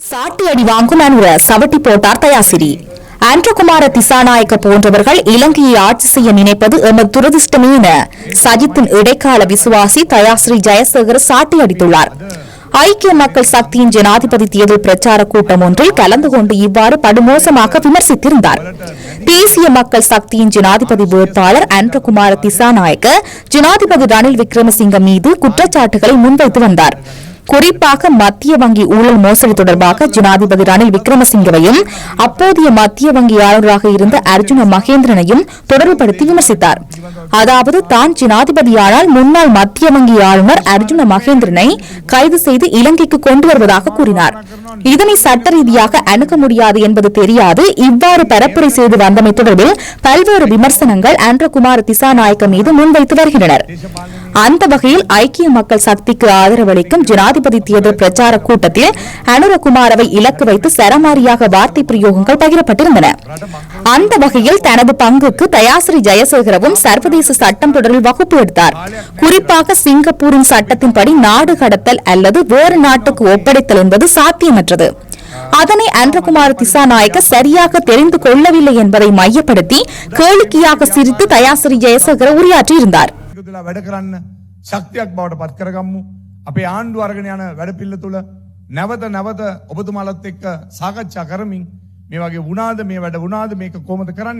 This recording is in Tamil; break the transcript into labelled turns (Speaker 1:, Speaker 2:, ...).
Speaker 1: சாட்டி அடி வாங்கும் அனுர சவட்டி போட்டார் தயாசிரி ஆண்ட்ரகுமார திசாநாயக்க போன்றவர்கள் இலங்கையை ஆட்சி செய்ய நினைப்பது எமது துரதிருஷ்டமே என சஜித்தின் இடைக்கால விசுவாசி தயாஸ்ரீ ஜெயசேகர் சாட்டி அடித்துள்ளார். ஐக்கிய மக்கள் சக்தியின் ஜனாதிபதி தேர்தல் பிரச்சார கூட்டம் ஒன்றில் கலந்து கொண்டு இவ்வாறு படுமோசமாக விமர்சித்திருந்தார். தேசிய மக்கள் சக்தியின் ஜனாதிபதி வேட்பாளர் ஆண்ட்ரகுமார திசாநாயக்க ஜனாதிபதி ரணில் விக்ரமசிங்க மீது குற்றச்சாட்டுகளை முன்வைத்து வந்தார். குறிப்பாக மத்திய வங்கி ஊழல் மோசடி தொடர்பாக ஜனாதிபதி ரணில் விக்ரமசிங்கவையும் அப்போதைய மத்திய வங்கி ஆளுநராக இருந்த அர்ஜுன மகேந்திரனையும் தொடர்புபடுத்தி விமர்சித்தார். அதாவது தான் ஜனாதிபதியானால் முன்னாள் மத்திய வங்கி ஆளுநர் அர்ஜுன மகேந்திரனை கைது செய்து இலங்கைக்கு கொண்டு வருவதாக கூறினார். இதனை சட்ட ரீதியாக அணுக முடியாது என்பது தெரியாது. இவ்வாறு பரப்புரை செய்து வந்தமை தொடர்பில் பல்வேறு விமர்சனங்கள் அன்றகுமார் திசாநாயக்க மீது முன்வைத்து வருகின்றனர். அந்த வகையில் ஐக்கிய மக்கள் சக்திக்கு ஆதரவளிக்கும் ஜனாதிபதி தேர்தல் பிரச்சார கூட்டத்தில் அனுரகுமாரவை இலக்கு வைத்து சரமாரியாக வார்த்தை பிரயோகங்கள் பகிரப்பட்டிருந்தன. அந்த வகையில் தனது பங்குக்கு தயாசிரி ஜெயசேகரவும் சர்வதேச சட்டம் தொடரில் வகுப்பு எடுத்தார். குறிப்பாக சிங்கப்பூரின் சட்டத்தின்படி நாடு கடத்தல் அல்லது வேறு நாட்டுக்கு ஒப்படைத்தல் என்பது சாத்தியமற்றது. அதனை அன்றகுமார் திசாநாயக்க சரியாக தெரிந்து கொள்ளவில்லை என்பதை மையப்படுத்தி கேளிக்கையாக சிரித்து தயாசிரி ஜெயசேகர உரையாற்றியிருந்தார்.
Speaker 2: එකතුලා වැඩ කරන්න ශක්තියක් බවට පත් කරගම්මු. අපේ ආණ්ඩු අරගෙන යන වැඩපිල්ල තුළ නැවත නැවත ඔබතුමාලත් එක්ක සාකච්ඡා කරමින් මේ වගේ වුණාද මේ වැඩ වුණාද මේක කොහොමද කරන්න